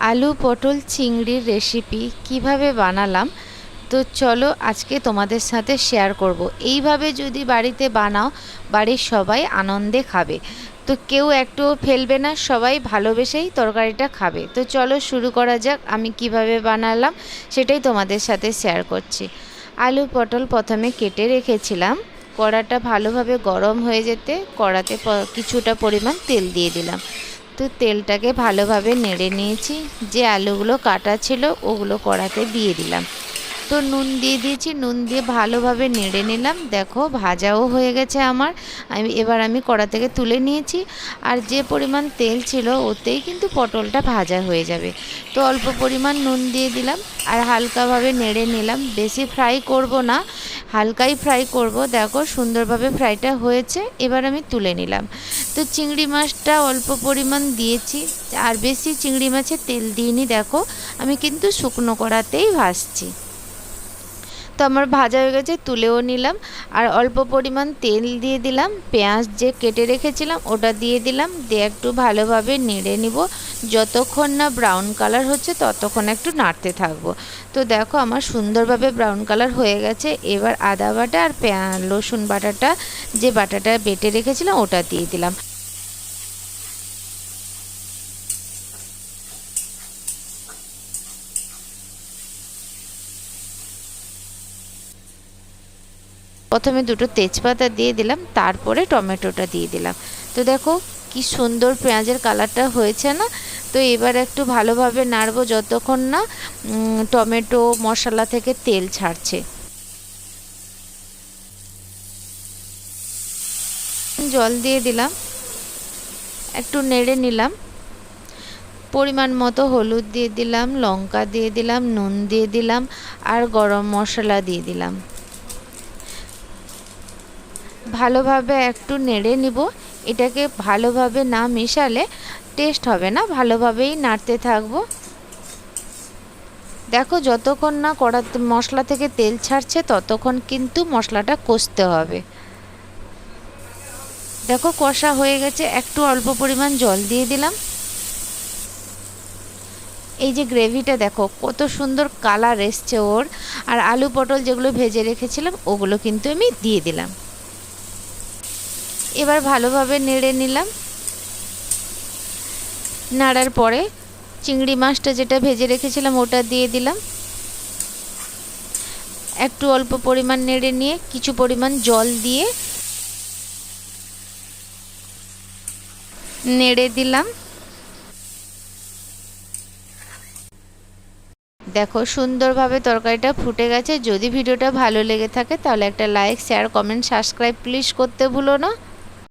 আলু, পটল চিংড়ির রেসিপি কীভাবে বানালাম? তো চলো আজকে তোমাদের সাথে শেয়ার করব। এইভাবে যদি বাড়িতে বানাও, বাড়ির সবাই আনন্দে খাবে। তো কেউ একটু ফেলবে না, সবাই ভালোবেসেই তরকারিটা খাবে। তো চলো শুরু করা যাক, আমি কীভাবে বানালাম সেটাই তোমাদের সাথে শেয়ার করছি। আলু, পটল প্রথমে কেটে রেখেছিলাম। কড়াটা ভালোভাবে গরম হয়ে যেতে কড়াতে কিছুটা পরিমাণ তেল দিয়ে দিলাম। তো তেলটাকে ভালোভাবে নেড়ে নিয়েছি। যে আলুগুলো কাটা ছিল, ওগুলো কড়াতে দিয়ে দিলাম। তো নুন দিয়ে দিয়েছি, নুন দিয়ে ভালোভাবে নেড়ে নিলাম। দেখো, ভাজাও হয়ে গেছে আমার। আমি, এবার আমি কড়া থেকে তুলে নিয়েছি। আর যে পরিমাণ তেল ছিল, ওতেই কিন্তু পটলটা ভাজা হয়ে যাবে। তো অল্প পরিমাণ নুন দিয়ে দিলাম। আর হালকাভাবে নেড়ে নিলাম। বেশি ফ্রাই করব না। হালকাই ফ্রাই করব। দেখো সুন্দরভাবে ফ্রাইটা হয়েছে, এবার আমি তুলে নিলাম। তো চিংড়ি মাছটা অল্প পরিমাণ দিয়েছি, আর বেশি চিংড়ি মাছে তেল দিইনি, দেখো আমি কিন্তু শুকনো কড়াতেই ভাজছি। তো আমার ভাজা হয়ে গেছে, তুলেও নিলাম। আর অল্প পরিমাণ তেল দিয়ে দিলাম, পেঁয়াজ যে কেটে রেখেছিলাম ওটা দিয়ে দিলাম, দিয়ে একটু ভালোভাবে নেড়ে নিব। যতক্ষণ না ব্রাউন কালার হচ্ছে ততক্ষণ একটু নাড়তে থাকব। তো দেখো আমার সুন্দরভাবে ব্রাউন কালার হয়ে গেছে। এবার আদা বাটা আর পেঁয়া রসুন বাটাটা যে বাটাটা বেটে রেখেছিলাম ওটা দিয়ে দিলাম। প্রথমে দুটো তেজপাতা দিয়ে দিলাম, তারপরে টমেটোটা দিয়ে দিলাম। তো দেখো কি সুন্দর পেঁয়াজের কালারটা হয়েছে না? তো এবার একটু ভালোভাবে নাড়বো যতক্ষণ না টমেটো মশলা থেকে তেল ছাড়ছে। জল দিয়ে দিলাম, একটু নেড়ে নিলাম। পরিমাণ মতো হলুদ দিয়ে দিলাম, লঙ্কা দিয়ে দিলাম, নুন দিয়ে দিলাম, আর গরম মশলা দিয়ে দিলাম। ভালোভাবে একটু নেড়ে নিব। এটাকে ভালোভাবে না মেশালে টেস্ট হবে না, ভালোভাবেই নাড়তে থাকব। দেখো যতক্ষণ না কড়া মশলা থেকে তেল ছাড়ছে ততক্ষণ কিন্তু মশলাটা কষতে হবে। দেখো কষা হয়ে গেছে, একটু অল্প পরিমাণ জল দিয়ে দিলাম। এই যে গ্রেভিটা দেখো, কত সুন্দর কালার এসছে ওর। আর আলু পটল যেগুলো ভেজে রেখেছিলাম, ওগুলো কিন্তু আমি দিয়ে দিলাম। এবার ভালোভাবে নেড়ে নিলাম। নাড়ার পরে চিংড়ি মাছটা যেটা ভেজে রেখেছিলাম ওটা দিয়ে দিলাম। একটু অল্প পরিমাণ নেড়ে নিয়ে কিছু পরিমাণ জল দিয়ে নেড়ে দিলাম। দেখো সুন্দরভাবে তরকারিটা ফুটে গেছে। যদি ভিডিওটা ভালো লেগে থাকে তাহলে একটা like, share, comment, subscribe please করতে ভুলো না।